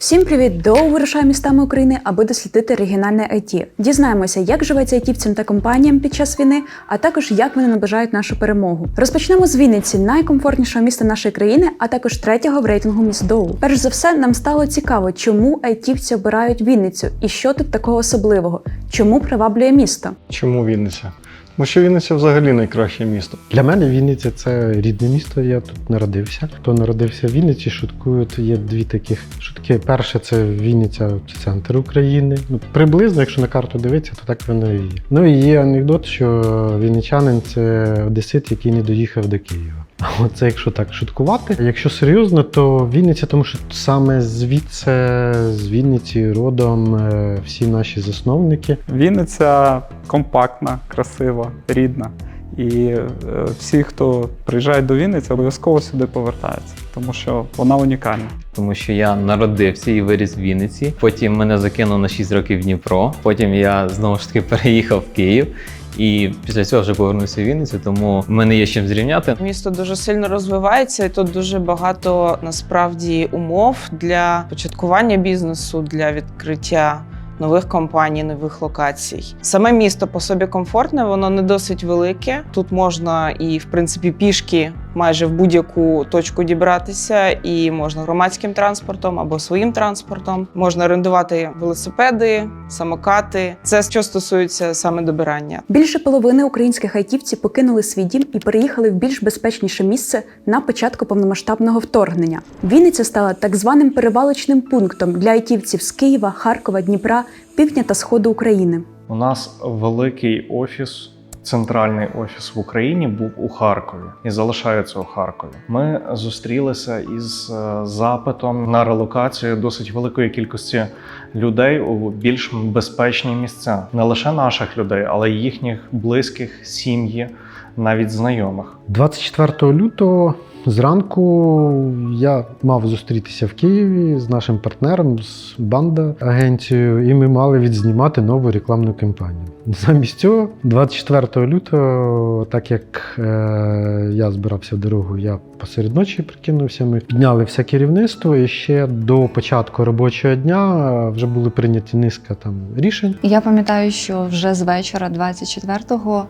Всім привіт! До вирушає містами України, аби дослідити регіональне IT. Дізнаємося, як живеться айтівцям та компаніям під час війни, а також як вони наближають нашу перемогу. Розпочнемо з Вінниці, найкомфортнішого міста нашої країни, а також третього в рейтингу міст Доу. Перш за все, нам стало цікаво, чому айтівці обирають Вінницю і що тут такого особливого, чому приваблює місто. Чому Вінниця? Тому що Вінниця взагалі найкраще місто. Для мене Вінниця це рідне місто. Я тут народився. Хто народився в Вінниці, шуткують. Є дві таких шутки. Перше, це Вінниця це центр України. Ну приблизно, якщо на карту дивитися, то так воно і є. Ну і є анекдот, що вінничанин це одесит, який не доїхав до Києва. А Це якщо так шуткувати. Якщо серйозно, то Вінниця, тому що саме звідси, з Вінниці родом е, всі наші засновники. Вінниця компактна, красива, рідна. І е, всі, хто приїжджає до Вінниці, обов'язково сюди повертаються, тому що вона унікальна. тому що я народився і виріс в Вінниці. Потім мене закинув на 6 років в Дніпро. Потім я знову ж таки переїхав в Київ. І після цього вже повернувся в Вінницю, тому в мене є чим зрівняти. Місто дуже сильно розвивається, і тут дуже багато насправді умов для початкування бізнесу, для відкриття нових компаній, нових локацій. Саме місто по собі комфортне, воно не досить велике. Тут можна і в принципі пішки майже в будь-яку точку дібратися, і можна громадським транспортом або своїм транспортом. Можна орендувати велосипеди, самокати. Це що стосується саме добирання. Більше половини українських айтівців покинули свій дім і переїхали в більш безпечніше місце на початку повномасштабного вторгнення. Вінниця стала так званим перевалочним пунктом для айтівців з Києва, Харкова, Дніпра, півдня та сходу України. У нас великий офіс, центральний офіс в Україні був у Харкові і залишається у Харкові. Ми зустрілися із е, запитом на релокацію досить великої кількості людей у більш безпечні місця, не лише наших людей, але й їхніх близьких, сім'ї, навіть знайомих. 24 лютого зранку я мав зустрітися в Києві з нашим партнером, з банда агенцією, і ми мали відзнімати нову рекламну кампанію. Замість цього, 24 лютого, так як е, я збирався в дорогу, я посеред ночі прикинувся. Ми підняли все керівництво, і ще до початку робочого дня е, вже були прийняті низка там рішень. Я пам'ятаю, що вже з вечора 24-го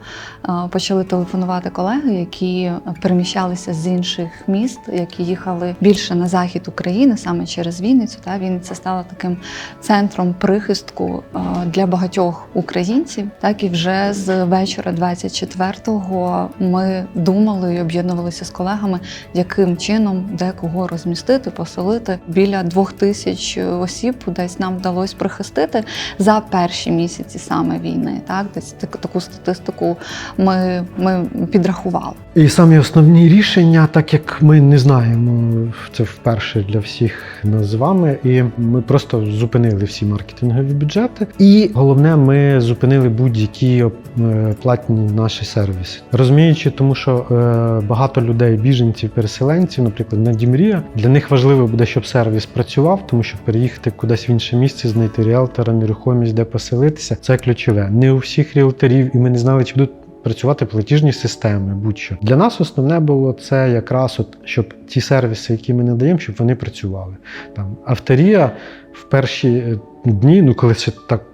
е, почали телефонувати колеги, які переміщалися з інших міст, які їхали більше на захід України, саме через Вінницю. Та Вінниця стала таким центром прихистку е, для багатьох українців. Так і вже з вечора 24-го ми думали і об'єднувалися з колегами, яким чином де кого розмістити, поселити. Біля двох тисяч осіб десь нам вдалося прихистити за перші місяці саме війни. Так, десь так- таку статистику ми, ми підрахували. І самі основні рішення, так як ми не знаємо, це вперше для всіх нас з вами, і ми просто зупинили всі маркетингові бюджети. І головне, ми зупинили будь-які е, платні наші сервіси. Розуміючи, тому що е, багато людей, біженців, переселенців, наприклад, на Дімрія, для них важливо буде, щоб сервіс працював, тому що переїхати кудись в інше місце, знайти ріелтора, нерухомість, де поселитися, це ключове. Не у всіх ріелторів, і ми не знали, чи будуть працювати платіжні системи, будь-що. Для нас основне було це якраз, от, щоб ті сервіси, які ми надаємо, щоб вони працювали. Там авторія в перші е, дні, ну коли це так.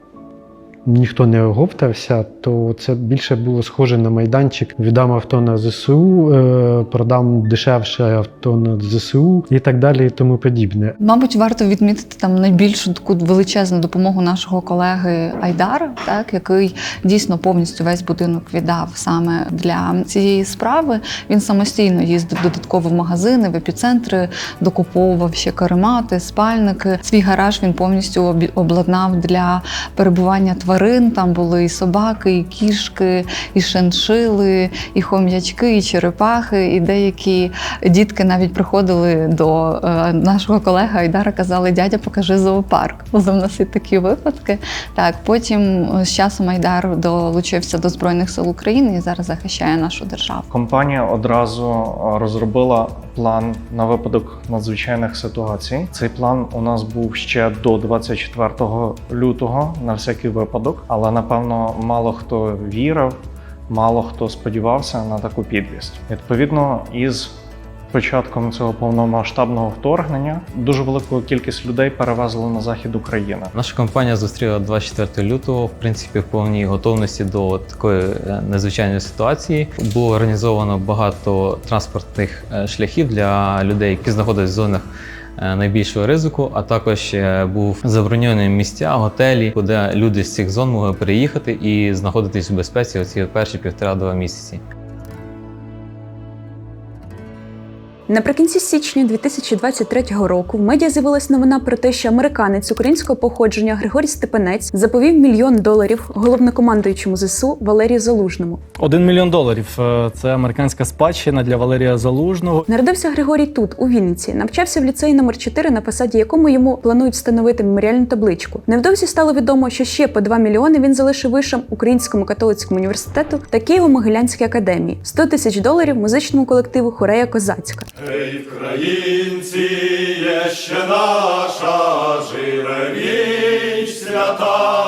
Ніхто не оговтався, то це більше було схоже на майданчик. Віддам авто на ЗСУ, е, продам дешевше авто на ЗСУ і так далі, і тому подібне. Мабуть, варто відмітити там найбільшу таку величезну допомогу нашого колеги Айдара, так який дійсно повністю весь будинок віддав саме для цієї справи. Він самостійно їздив додатково в магазини, в епіцентри, докуповував ще каремати, спальники. Свій гараж він повністю обладнав для перебування тварин. Там були і собаки, і кішки, і шиншили, і хом'ячки, і черепахи, і деякі дітки навіть приходили до е, нашого колеги Айдара, казали: дядя, покажи зоопарк. Були в нас і такі випадки. Так, потім е, з часом Айдар долучився до Збройних сил України і зараз захищає нашу державу. Компанія одразу е, розробила план на випадок надзвичайних ситуацій. Цей план у нас був ще до 24 лютого на всякий випадок, але напевно мало хто вірив, мало хто сподівався на таку підвість. Відповідно, із початком цього повномасштабного вторгнення дуже велику кількість людей перевезли на захід України. Наша компанія зустріла 24 лютого, в принципі, в повній готовності до такої е, незвичайної ситуації. Було організовано багато транспортних е, шляхів для людей, які знаходяться в зонах. Е, Найбільшого ризику, а також е, був заброньовані місця, готелі, куди люди з цих зон могли приїхати і знаходитись у безпеці оці перші півтора-два місяці. Наприкінці січня 2023 року в медіа з'явилась новина про те, що американець українського походження Григорій Степанець заповів мільйон доларів головнокомандуючому ЗСУ Валерію Залужному. Один мільйон доларів е, це американська спадщина для Валерія Залужного. Народився Григорій тут, у Вінниці, навчався в ліцеї номер 4 на посаді якому йому планують встановити меморіальну табличку. Невдовзі стало відомо, що ще по 2 мільйони він залишив вишам Українському католицькому університету та Києво-Могилянській академії, 100 тисяч доларів музичному колективу Хорея Козацька. Ей, українці, є ще наша живе свята.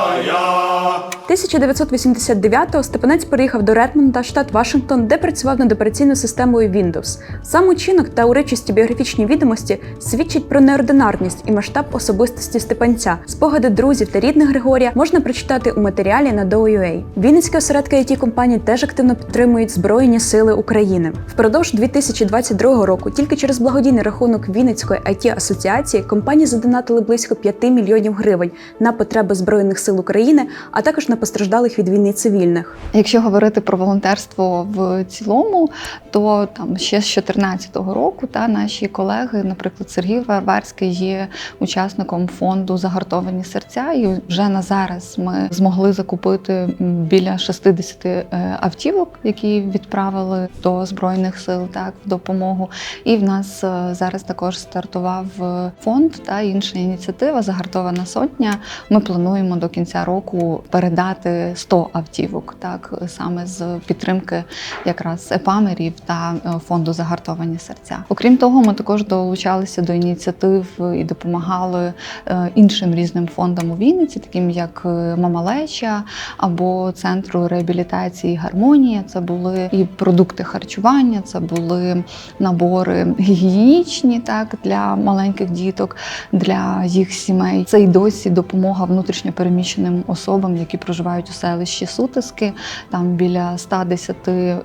1989-го Степанець переїхав до Редмонда, штат Вашингтон, де працював над операційною системою Windows. Сам учинок та урочисті біографічні відомості свідчать про неординарність і масштаб особистості Степанця. Спогади друзів та рідних Григорія можна прочитати у матеріалі на DOUA. Вінницькі осередки it компаній теж активно підтримують Збройні Сили України. Впродовж 2022 року тільки через благодійний рахунок Вінницької it асоціації компанії задонатили близько 5 мільйонів гривень на потреби Збройних сил України, а також на постраждалих від війни цивільних. Якщо говорити про волонтерство в цілому, то там ще з 2014 року та наші колеги, наприклад, Сергій Варварський є учасником фонду Загартовані серця, і вже на зараз ми змогли закупити біля 60 е, автівок, які відправили до збройних сил так в допомогу. І в нас е, зараз також стартував е, фонд та інша ініціатива Загартована сотня. Ми плануємо до кінця року передати 100 автівок, так саме з підтримки якраз епамерів та е, фонду Загартовані серця. Окрім того, ми також долучалися до ініціатив і допомагали е, іншим різним фондам у Вінниці, таким як е, Мамалеча або центру реабілітації Гармонія. Це були і продукти харчування, це були набори гігієнічні, так для маленьких діток, для їх сімей. Це й досі допомога внутрішньопереміщеним особам, які проживають у селищі Сутиски. Там біля 110 е,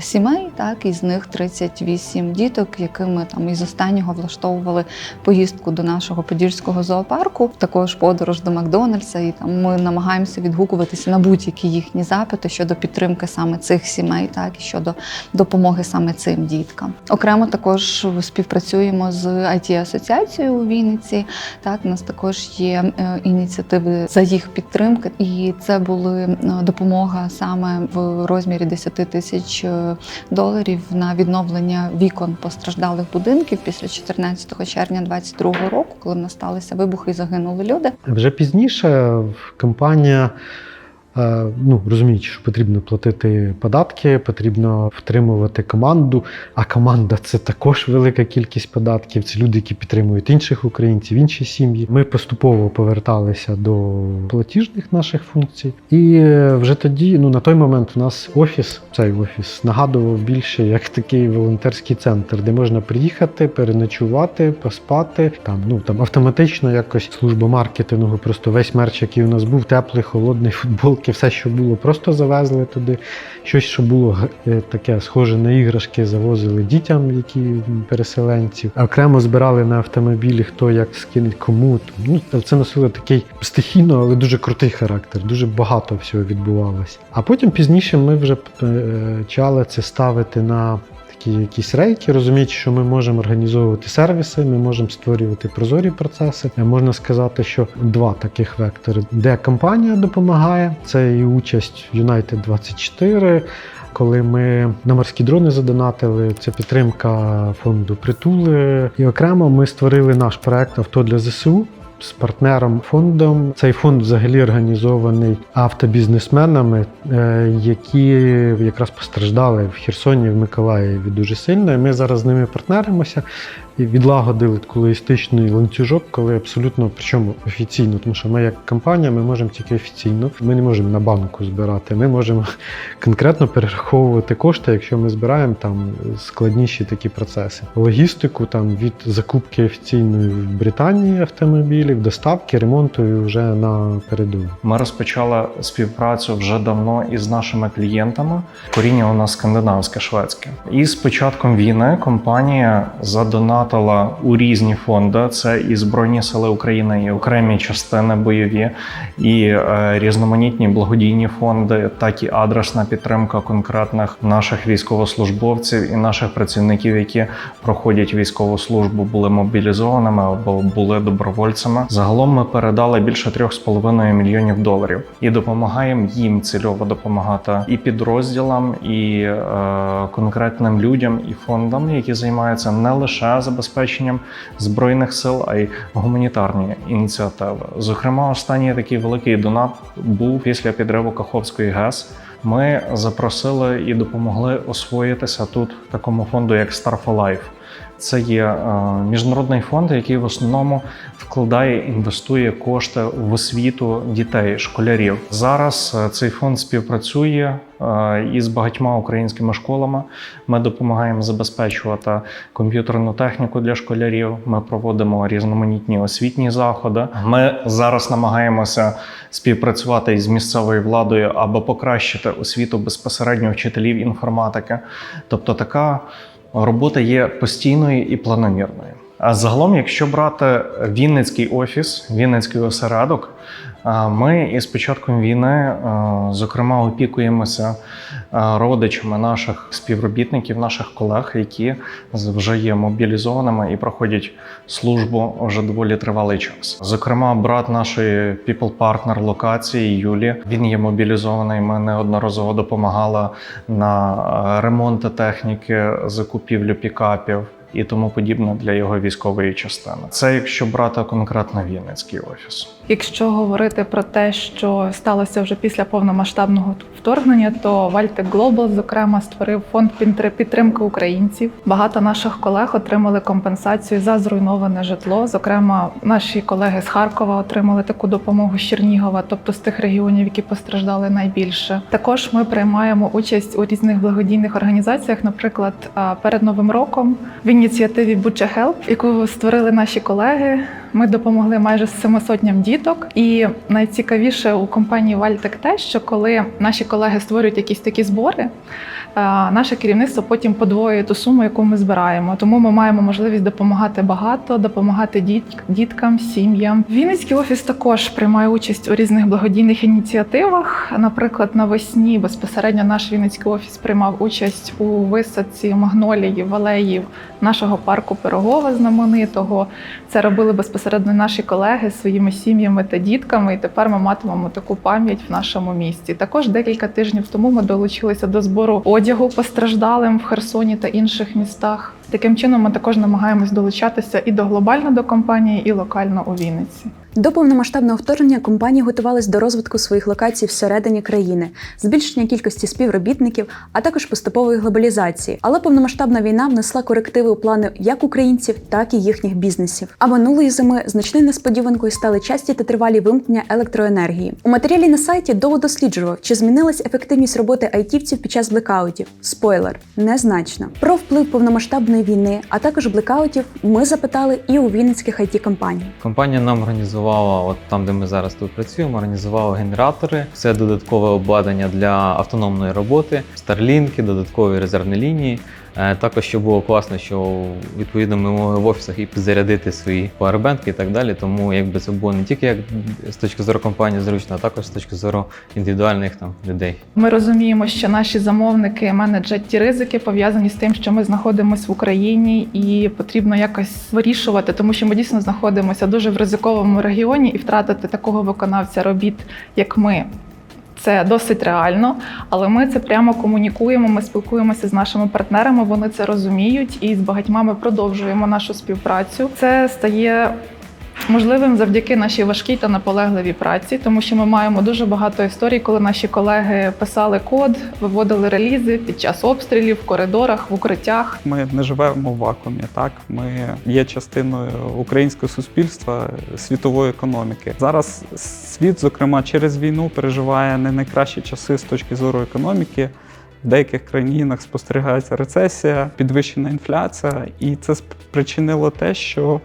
сімей, так із них 38 діток, якими там із останнього влаштовували поїздку до нашого подільського зоопарку, також подорож до Макдональдса. І там ми намагаємося відгукуватися на будь-які їхні запити щодо підтримки саме цих сімей, так і щодо допомоги саме цим діткам. Окремо також співпрацюємо з it асоціацією у Вінниці. Так, у нас також є е, ініціативи за їх підтримки, і це були е, допомога саме в розмірі 10 тисяч е, доларів на відновлення вікон постраждалих будинків після 14 червня 2022 року, коли в нас сталися вибухи і загинули люди. Вже пізніше компанія, ну розуміючи, що потрібно платити податки, потрібно втримувати команду. А команда це також велика кількість податків. Це люди, які підтримують інших українців, інші сім'ї. Ми поступово поверталися до платіжних наших функцій. І е, вже тоді, ну на той момент, у нас офіс, цей офіс нагадував більше як такий волонтерський центр, де можна приїхати, переночувати, поспати. Там ну там автоматично якось служба маркетингу, просто весь мерч, який у нас був, теплий, холодний, футболки, все, що було, просто завезли туди. Щось, що було е, таке схоже на іграшки, завозили дітям, які переселенців. Окремо збирали на автомобілі, хто як скинуть кому. Ну це носило такий стихійно, але дуже крутий характер. Дуже багато всього відбувалося. А потім пізніше ми вже е, почали це ставити на. Такі якісь рейки, розуміючи, що ми можемо організовувати сервіси, ми можемо створювати прозорі процеси. Е, Можна сказати, що два таких вектори, де компанія допомагає, це і участь в United 24, коли ми на морські дрони задонатили, це підтримка фонду притули. І окремо ми створили наш проект Авто для ЗСУ. З партнером фондом цей фонд взагалі організований автобізнесменами, е, які якраз постраждали в Херсоні, в Миколаєві дуже сильно. І ми зараз з ними партнеримося. І відлагодили таку логістичний ланцюжок, коли абсолютно причому офіційно, тому що ми як компанія ми можемо тільки офіційно. Ми не можемо на банку збирати. Ми можемо конкретно перераховувати кошти, якщо ми збираємо там складніші такі процеси. Логістику там від закупки офіційної в Британії автомобілів, доставки, ремонту і вже на передову. Ми розпочали співпрацю вже давно із нашими клієнтами. Коріння у нас скандинавське, шведське. І з початком війни компанія задонатила у різні фонди: це і Збройні Сили України, і окремі частини бойові, і е, різноманітні благодійні фонди, так і адресна підтримка конкретних наших військовослужбовців і наших працівників, які проходять військову службу, були мобілізованими або були добровольцями. Загалом ми передали більше 3,5 мільйонів доларів і допомагаємо їм цільово допомагати і підрозділам, і е, конкретним людям, і фондам, які займаються не лише забезпеченням збройних сил, а й гуманітарні ініціативи. Зокрема, останній такий великий донат був після підриву Каховської ГЕС. Ми запросили і допомогли освоїтися тут такому фонду, як Life. Це є е, міжнародний фонд, який в основному вкладає, інвестує кошти в освіту дітей, школярів. Зараз е, цей фонд співпрацює е, із багатьма українськими школами. Ми допомагаємо забезпечувати комп'ютерну техніку для школярів. Ми проводимо різноманітні освітні заходи. Ми зараз намагаємося співпрацювати із місцевою владою аби покращити освіту безпосередньо вчителів інформатики. Тобто така робота є постійною і планомірною. Загалом, якщо брати Вінницький офіс, Вінницький осередок, ми із початком війни, зокрема, опікуємося родичами наших співробітників, наших колег, які вже є мобілізованими і проходять службу вже доволі тривалий час. Зокрема, брат нашої partner локації Юлі, він є мобілізований. Ми неодноразово допомагали на ремонти техніки, закупівлю пікапів. І тому подібне для його військової частини. Це якщо брати конкретно Вінницький офіс. Якщо говорити про те, що сталося вже після повномасштабного вторгнення, то Вальтек Глобал, зокрема, створив фонд підтримки українців. Багато наших колег отримали компенсацію за зруйноване житло. Зокрема, наші колеги з Харкова отримали таку допомогу з Чернігова, тобто з тих регіонів, які постраждали найбільше. Також ми приймаємо участь у різних благодійних організаціях. Наприклад, перед новим роком в ініціативі Буча Хелп, яку створили наші колеги. Ми допомогли майже семи сотням діток. І найцікавіше у компанії Вальтек те, що коли наші колеги створюють якісь такі збори, е, наше керівництво потім подвоює ту суму, яку ми збираємо. Тому ми маємо можливість допомагати багато, допомагати діт- діткам, сім'ям. Вінницький офіс також приймає участь у різних благодійних ініціативах. Наприклад, навесні безпосередньо наш Вінницький офіс приймав участь у висадці магнолії, алеїв нашого парку Пирогова знаменитого. Це робили безпосередньо наші колеги зі своїми сім'ями та дітками. І тепер ми матимемо таку пам'ять в нашому місті. Також декілька тижнів тому ми долучилися до збору одягу постраждалим в Херсоні та інших містах. Таким чином, ми також намагаємось долучатися і до глобально до компанії, і локально у Вінниці. До повномасштабного вторгнення компанії готувались до розвитку своїх локацій всередині країни, збільшення кількості співробітників, а також поступової глобалізації. Але повномасштабна війна внесла корективи у плани як українців, так і їхніх бізнесів. А минулої зими значною несподіванкою стали часті та тривалі вимкнення електроенергії. У матеріалі на сайті довго досліджував, чи змінилась ефективність роботи айтівців під час блекаутів. Спойлер незначно. Про вплив повномасштабної війни, а також блекаутів, ми запитали і у вінницьких it компаній Компанія нам організувала, от там, де ми зараз тут працюємо, організувала генератори, все додаткове обладнання для автономної роботи, старлінки, додаткові резервні лінії. Е, Також що було класно, що відповідно ми могли в офісах і підзарядити свої павербенки і так далі. Тому якби це було не тільки як з точки зору компанії зручно, а також з точки зору індивідуальних там людей. Ми розуміємо, що наші замовники менеджать ті ризики, пов'язані з тим, що ми знаходимося в Україні, і потрібно якось вирішувати, тому що ми дійсно знаходимося дуже в ризиковому регіоні, і втратити такого виконавця робіт, як ми. Це досить реально, але ми це прямо комунікуємо. Ми спілкуємося з нашими партнерами. Вони це розуміють, і з багатьма ми продовжуємо нашу співпрацю. Це стає можливим завдяки нашій важкій та наполегливій праці, тому що ми маємо дуже багато історій, коли наші колеги писали код, виводили релізи під час обстрілів в коридорах, в укриттях. Ми не живемо в вакуумі. Так, ми є частиною українського суспільства, світової економіки. Зараз світ, зокрема, через війну переживає не найкращі часи з точки зору економіки. В деяких країнах спостерігається рецесія, підвищена інфляція, і це спричинило те, що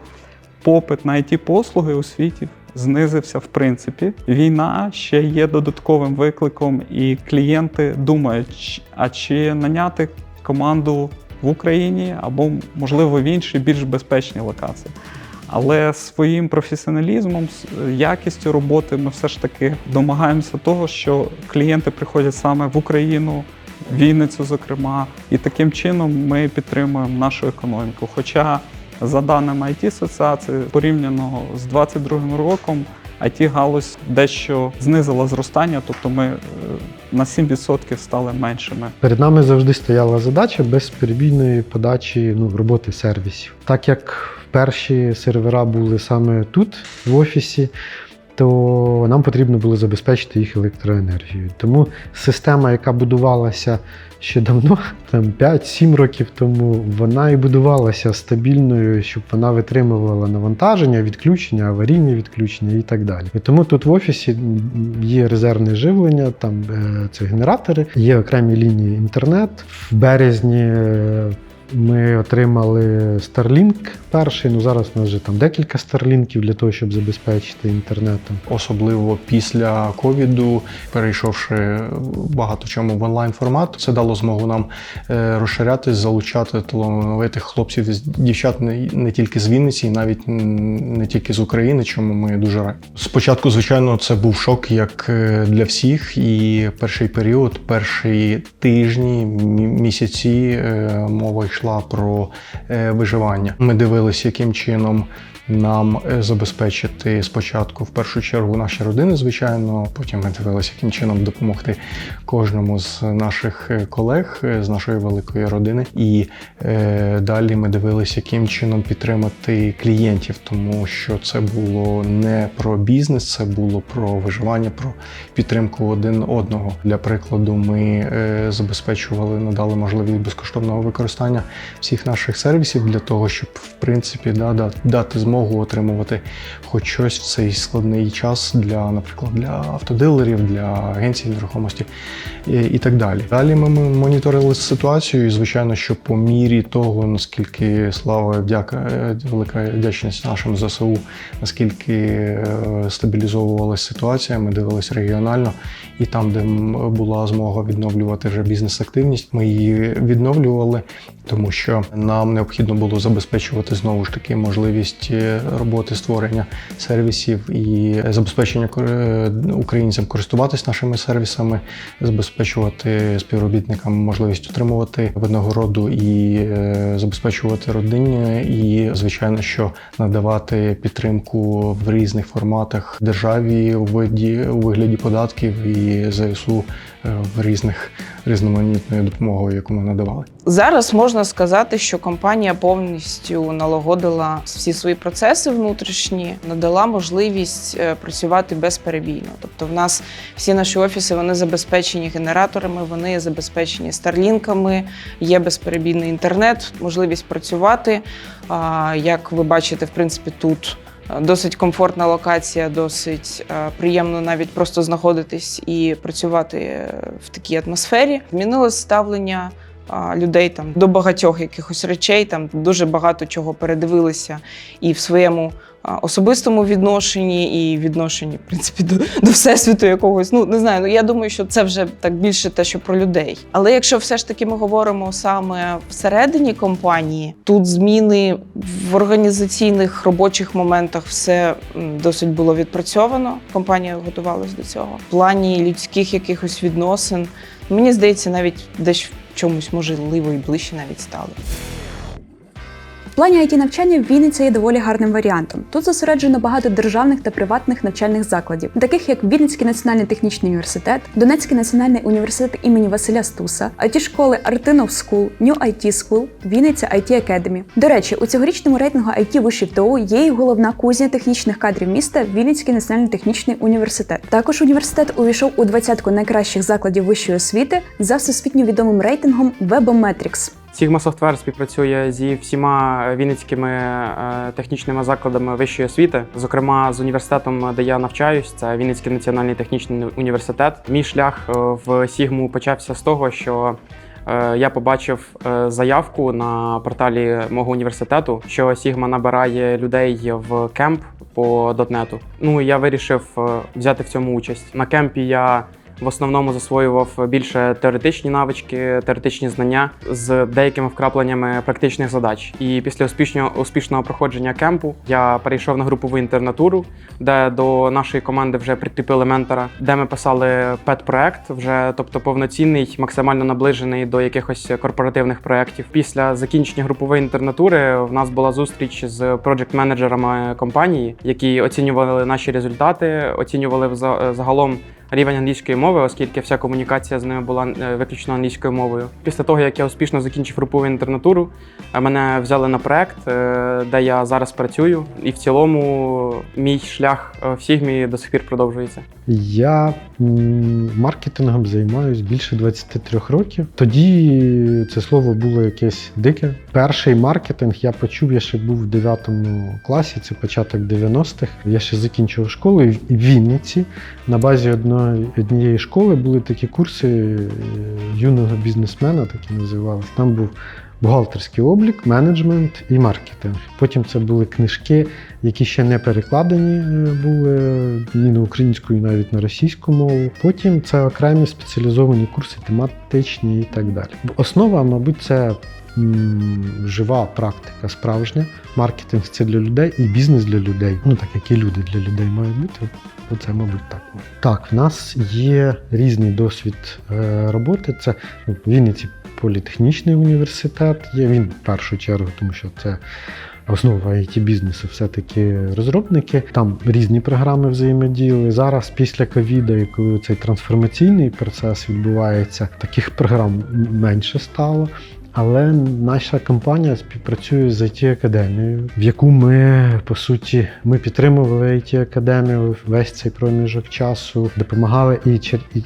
попит на it послуги у світі знизився в принципі. Війна ще є додатковим викликом, і клієнти думають, а чи наняти команду в Україні або, можливо, в іншій більш безпечній локації. Але своїм професіоналізмом, якістю роботи ми все ж таки домагаємося того, що клієнти приходять саме в Україну, Вінницю, зокрема, і таким чином ми підтримуємо нашу економіку. Хоча, за даними it асоціації порівняно з 2022 роком, it галузь дещо знизила зростання, тобто ми е, на 7% стали меншими. Перед нами завжди стояла задача безперебійної подачі ну, роботи сервісів. Так як перші сервера були саме тут, в офісі, то нам потрібно було забезпечити їх електроенергією. Тому система, яка будувалася ще давно, там 5-7 років тому, вона і будувалася стабільною, щоб вона витримувала навантаження, відключення, аварійні відключення і так далі. І тому тут в офісі є резервне живлення, там е, це генератори, є окремі лінії інтернет. В березні е, ми отримали Starlink перший. Ну зараз у нас вже там декілька Starlinkів для того, щоб забезпечити інтернетом. Особливо після ковіду, перейшовши багато чому в онлайн формат, це дало змогу нам е, розширятись, залучати талановитих хлопців і дівчат не, не тільки з Вінниці, і навіть не тільки з України, чому ми дуже раді. Спочатку, звичайно, це був шок як е, для всіх, і перший період, перші тижні, місяці е, мова йшла про е, виживання. Ми дивилися, яким чином нам е, забезпечити спочатку в першу чергу наші родини, звичайно. Потім ми дивилися, яким чином допомогти кожному з наших е, колег е, з нашої великої родини. І е, далі ми дивилися, яким чином підтримати клієнтів, тому що це було не про бізнес, це було про виживання, про підтримку один одного. Для прикладу, ми е, забезпечували, надали можливість безкоштовного використання всіх наших сервісів для того, щоб в принципі да, да, дати змогу отримувати хоч щось в цей складний час для, наприклад, для автодилерів, для агенцій нерухомості і, і так далі. Далі ми моніторили ситуацію, і звичайно, що по мірі того, наскільки слава вдяка, е, велика вдячність нашим ЗСУ, наскільки е, стабілізовувалася ситуація, ми дивилися регіонально, і там, де була змога відновлювати вже бізнес-активність, ми її відновлювали, тому що нам необхідно було забезпечувати знову ж таки можливість роботи створення сервісів і забезпечення е, українцям користуватись нашими сервісами, забезпечувати співробітникам можливість отримувати винагороду і е, забезпечувати родині, і звичайно, що надавати підтримку в різних форматах державі у виді у вигляді податків і ЗСУ е, в різних різноманітною допомогою, яку ми надавали. Зараз можна сказати, що компанія повністю налагодила всі свої процеси внутрішні, надала можливість е, працювати безперебійно. Тобто, в нас всі наші офіси вони забезпечені генераторами, вони забезпечені старлінками, є безперебійний інтернет, можливість працювати. Як ви бачите, в принципі, тут. е, Досить комфортна локація, досить е, приємно навіть просто знаходитись і працювати в такій атмосфері. Змінилось ставлення людей там до багатьох якихось речей, там дуже багато чого передивилися і в своєму особистому відношенні, і відношенні, в принципі, до, до всесвіту якогось. Ну не знаю. Ну я думаю, що це вже так більше те, що про людей. Але якщо все ж таки ми говоримо саме всередині компанії, тут зміни в організаційних робочих моментах все досить було відпрацьовано. Компанія готувалась до цього. В плані людських якихось відносин. Мені здається, навіть десь чомусь можливо і ближче навіть стали. В плані it навчання Вінниця є доволі гарним варіантом. Тут зосереджено багато державних та приватних навчальних закладів, таких як Вінницький національний технічний університет, Донецький національний університет імені Василя Стуса, it школи Artinov School, New IT School, Вінниця IT Academy. До речі, у цьогорічному рейтингу IT вишів ТОУ є і головна кузня технічних кадрів міста Вінницький національний технічний університет. Також університет увійшов у двадцятку найкращих закладів вищої освіти за всесвітньо відомим рейтингом Webometrics. Sigma Software співпрацює зі всіма вінницькими е, технічними закладами вищої освіти, зокрема з університетом, де я навчаюсь, це Вінницький національний технічний університет. Мій шлях е, в Сігму почався з того, що е, я побачив е, заявку на порталі мого університету, що Sigma набирає людей в кемп по дотнету. Ну я вирішив е, взяти в цьому участь. На кемпі я в основному засвоював більше теоретичні навички, теоретичні знання з деякими вкрапленнями практичних задач. І після успішного успішного проходження кемпу я перейшов на групову інтернатуру, де до нашої команди вже прикріпили ментора, де ми писали пет-проект, вже тобто повноцінний, максимально наближений до якихось корпоративних проєктів. Після закінчення групової інтернатури в нас була зустріч з проджект-менеджерами компанії, які оцінювали наші результати, оцінювали загалом рівень англійської мови, оскільки вся комунікація з ними була е, виключно англійською мовою. Після того, як я успішно закінчив групову інтернатуру, е, мене взяли на проект, е, де я зараз працюю, і в цілому мій шлях в Сігмі до сих пір продовжується. Я маркетингом займаюся більше 23 років. Тоді це слово було якесь дике. Перший маркетинг я почув, я ще був в 9 класі, це початок 90-х. Я ще закінчував школу і в Вінниці. На базі однієї школи були такі курси е, юного бізнесмена, так і називалися. Там був бухгалтерський облік, менеджмент і маркетинг. Потім це були книжки, які ще не перекладені е, були ні на українську, ні навіть на російську мову. Потім це окремі спеціалізовані курси, тематичні і так далі. Основа, мабуть, це жива практика справжня. Маркетинг це для людей і бізнес для людей. Ну так як і люди для людей мають бути. от Це, мабуть, так. Так, в нас є різний досвід е, роботи. Це ну, в Вінниці політехнічний університет. Є він в першу чергу, тому що це основа it бізнесу все-таки розробники. Там різні програми взаємодіяли. Зараз, після ковіду, і коли цей трансформаційний процес відбувається, таких програм менше стало. Але наша компанія співпрацює з it академією, в яку ми по суті ми підтримували it академію весь цей проміжок часу, допомагали і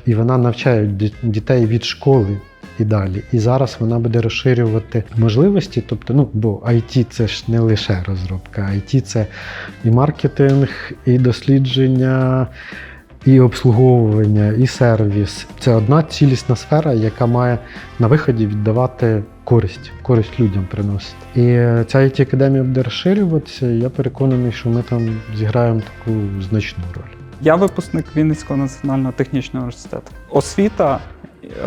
і вона навчає дітей від школи і далі. І зараз вона буде розширювати можливості. Тобто, ну бо IT це ж не лише розробка, IT це і маркетинг, і дослідження. І обслуговування, і сервіс це одна цілісна сфера, яка має на виході віддавати користь, користь людям приносити. І е, ця it академія буде розширюватися. і Я переконаний, що ми там зіграємо таку значну роль. Я випускник Вінницького національного технічного університету. Освіта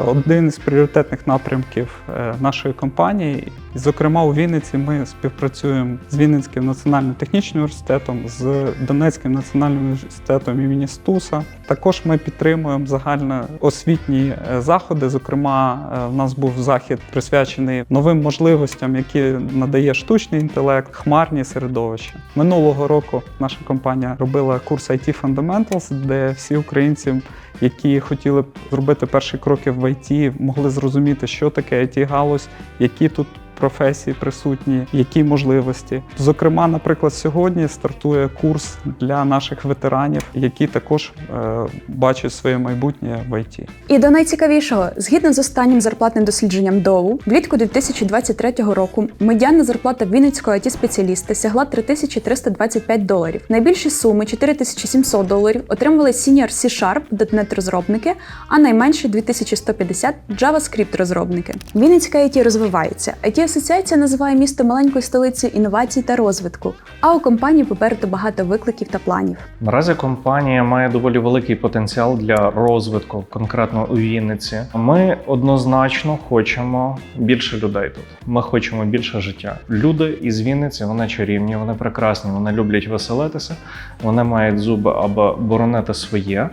один з пріоритетних напрямків е, нашої компанії. Зокрема, у Вінниці ми співпрацюємо з Вінницьким національним технічним університетом, з Донецьким національним університетом імені Стуса. Також ми підтримуємо загальноосвітні е, заходи. Зокрема, е, в нас був захід присвячений новим можливостям, які надає штучний інтелект, хмарні середовища. Минулого року наша компанія робила курс IT Fundamentals, де всі українці, які хотіли б зробити перші кроки в IT, могли зрозуміти, що таке it галузь які тут професії присутні, які можливості. Зокрема, наприклад, сьогодні стартує курс для наших ветеранів, які також е, бачать своє майбутнє в IT. І до найцікавішого, згідно з останнім зарплатним дослідженням ДОУ, влітку 2023 року медіанна зарплата вінницького it спеціаліста сягла 3325 доларів. Найбільші суми 4700 доларів отримували Senior C-Sharp .NET розробники, а найменші 2150 JavaScript розробники. Вінницька IT розвивається. it асоціація називає місто маленькою столицею інновацій та розвитку. А у компанії попереду багато викликів та планів. Наразі компанія має доволі великий потенціал для розвитку, конкретно у Вінниці. Ми однозначно хочемо більше людей тут. Ми хочемо більше життя. Люди із Вінниці вони чарівні, вони прекрасні, вони люблять веселитися, вони мають зуби аби боронити своє.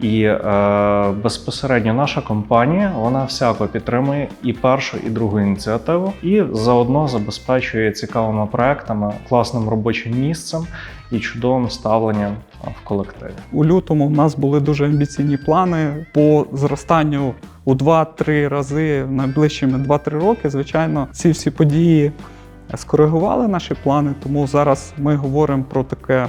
І е, безпосередньо наша компанія вона всяко підтримує і першу, і другу ініціативу, і заодно забезпечує цікавими проектами, класним робочим місцем і чудовим ставленням в колективі. У лютому в нас були дуже амбіційні плани по зростанню у 2-3 рази найближчими 2-3 роки. Звичайно, ці всі події скоригували наші плани, тому зараз ми говоримо про таке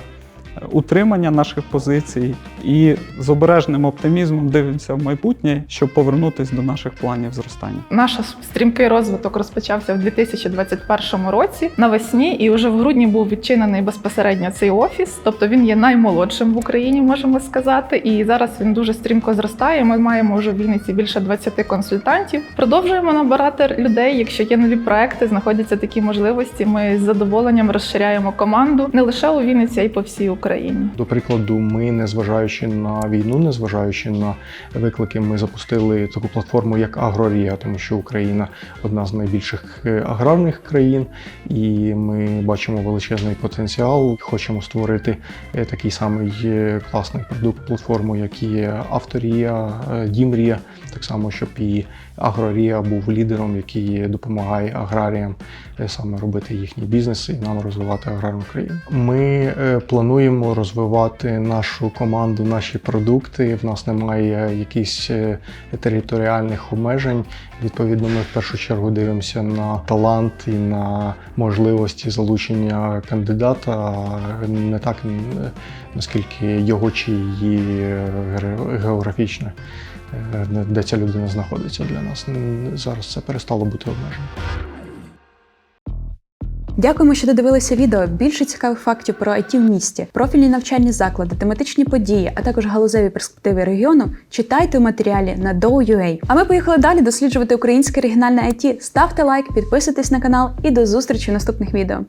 утримання наших позицій і з обережним оптимізмом дивимося в майбутнє, щоб повернутися до наших планів зростання. Наш стрімкий розвиток розпочався в 2021 році навесні, і вже в грудні був відчинений безпосередньо цей офіс. Тобто він є наймолодшим в Україні, можемо сказати. І зараз він дуже стрімко зростає. Ми маємо вже в Вінниці більше 20 консультантів. Продовжуємо набирати людей. Якщо є нові проекти, знаходяться такі можливості. Ми з задоволенням розширяємо команду не лише у Вінниці, а й по всій Україні. До прикладу, ми, незважаючи на війну, незважаючи на виклики, ми запустили таку платформу, як Агрорія, тому що Україна одна з найбільших е, аграрних країн, і ми бачимо величезний потенціал. Хочемо створити е, такий самий е, класний продукт, платформу, як і Авторія, Дімрія, так само, щоб і Агрорія був лідером, який допомагає аграріям е, саме робити їхній бізнес і нам розвивати аграрну країну. Ми е, плануємо розвивати нашу команду, наші продукти. В нас немає якихось е, територіальних обмежень. Відповідно, ми в першу чергу дивимося на талант і на можливості залучення кандидата, не так наскільки його чи її географічне, де ця людина знаходиться для нас. Зараз це перестало бути обмеженим. Дякуємо, що додивилися відео. Більше цікавих фактів про IT в місті, профільні навчальні заклади, тематичні події, а також галузеві перспективи регіону. Читайте у матеріалі на DOU.ua. А ми поїхали далі досліджувати українське регіональне IT. Ставте лайк, підписуйтесь на канал і до зустрічі в наступних відео.